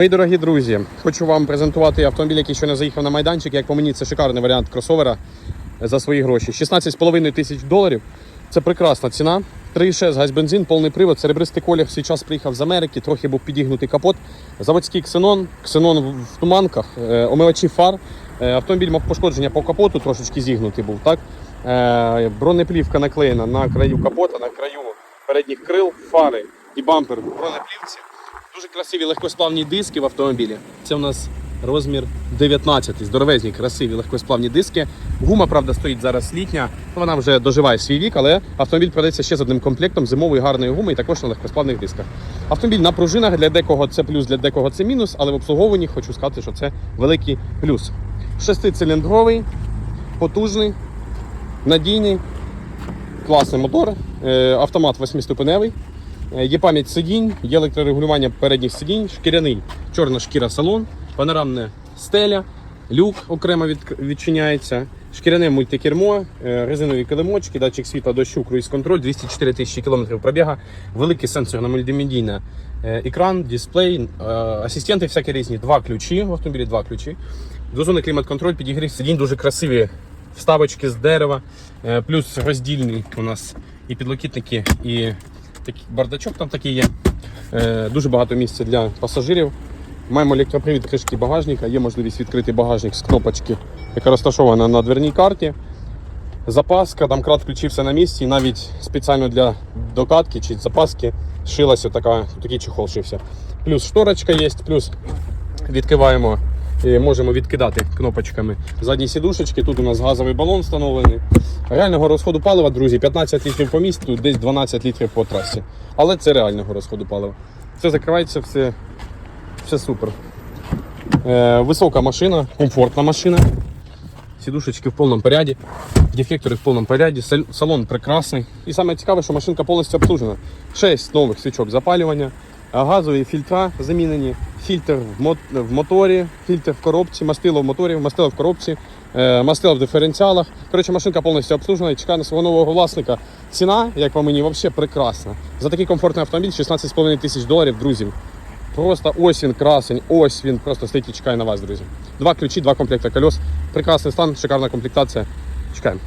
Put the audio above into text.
Мої дорогі друзі, хочу вам презентувати автомобіль, який ще не заїхав на майданчик. Як по мені, це шикарний варіант кросовера за свої гроші. 16,5 тисяч доларів. Це прекрасна ціна. 3,6 газ бензин, повний привод, серебристий колір. Свій час приїхав з Америки, трохи був підігнутий капот. Заводський ксенон, ксенон в- в туманках, е, омивачі фар. Е, Автомобіль мав пошкодження по капоту, трошечки зігнутий був. Так? Е, Бронеплівка наклеєна на краю капота, на краю передніх крил, фари і бампер в бронеплівці. Дуже красиві легкосплавні диски в автомобілі. Це у нас розмір 19, здоровезні, красиві легкосплавні диски. Гума, правда, стоїть зараз літня. Вона вже доживає свій вік, але автомобіль продається ще з одним комплектом зимової гарної гуми і також на легкосплавних дисках. Автомобіль на пружинах для декого це плюс, для декого це мінус, але в обслуговуванні хочу сказати, що це великий плюс. Шестициліндровий, потужний, надійний, класний мотор, е, автомат восьмиступеневий. Е, Є пам'ять сидінь, є електрорегулювання передніх сидінь, шкіряний, чорна шкіра салон, панорамне стеля, люк окремо від, відчиняється, шкіряне мультикермо, е, резинові килимочки, датчик світла дощу, круїз-контроль, 204 тисячі кілометрів пробіга, великий сенсорно мультимедійний е, екран, дисплей, асистенти всякі різні, два ключі в автомобілі, два ключі. Двозонний клімат-контроль, підігрів сидінь, дуже красиві вставочки з дерева, плюс роздільні у нас і підлокітники, і такий бардачок там такий є. Е, Дуже багато місця для пасажирів. Маємо електропривід кришки багажника, є можливість відкрити багажник з кнопочки, яка розташована на дверній карті. Запаска, там крат ключів все на місці, навіть спеціально для докатки чи запаски шилася така, такий чехол шився. Плюс шторочка є, плюс відкриваємо можемо відкидати кнопочками задні сідушечки. Тут у нас газовий балон встановлений. Реального розходу палива, друзі, 15 літрів по місту, десь 12 літрів по трасі. Але це реального розходу палива. Все закривається, все, все супер. Е, висока машина, комфортна машина. Сідушечки в повному поряді, дефектори в повному поряді, салон прекрасний. І саме цікаве, що машинка повністю обслужена. 6 нових свічок запалювання, газові фільтра замінені, фільтр в, мо- в моторі, фільтр в коробці, мастило в моторі, мастило в коробці, е, мастило в диференціалах. Коротше, машинка повністю обслужена і чекає на свого нового власника. Ціна, як по мені, взагалі прекрасна. За такий комфортний автомобіль 16,5 тисяч доларів, друзі. Просто ось він красень, ось він просто стоїть і чекає на вас, друзі. Два ключі, два комплекти колес. Прекрасний стан, шикарна комплектація. Чекаємо.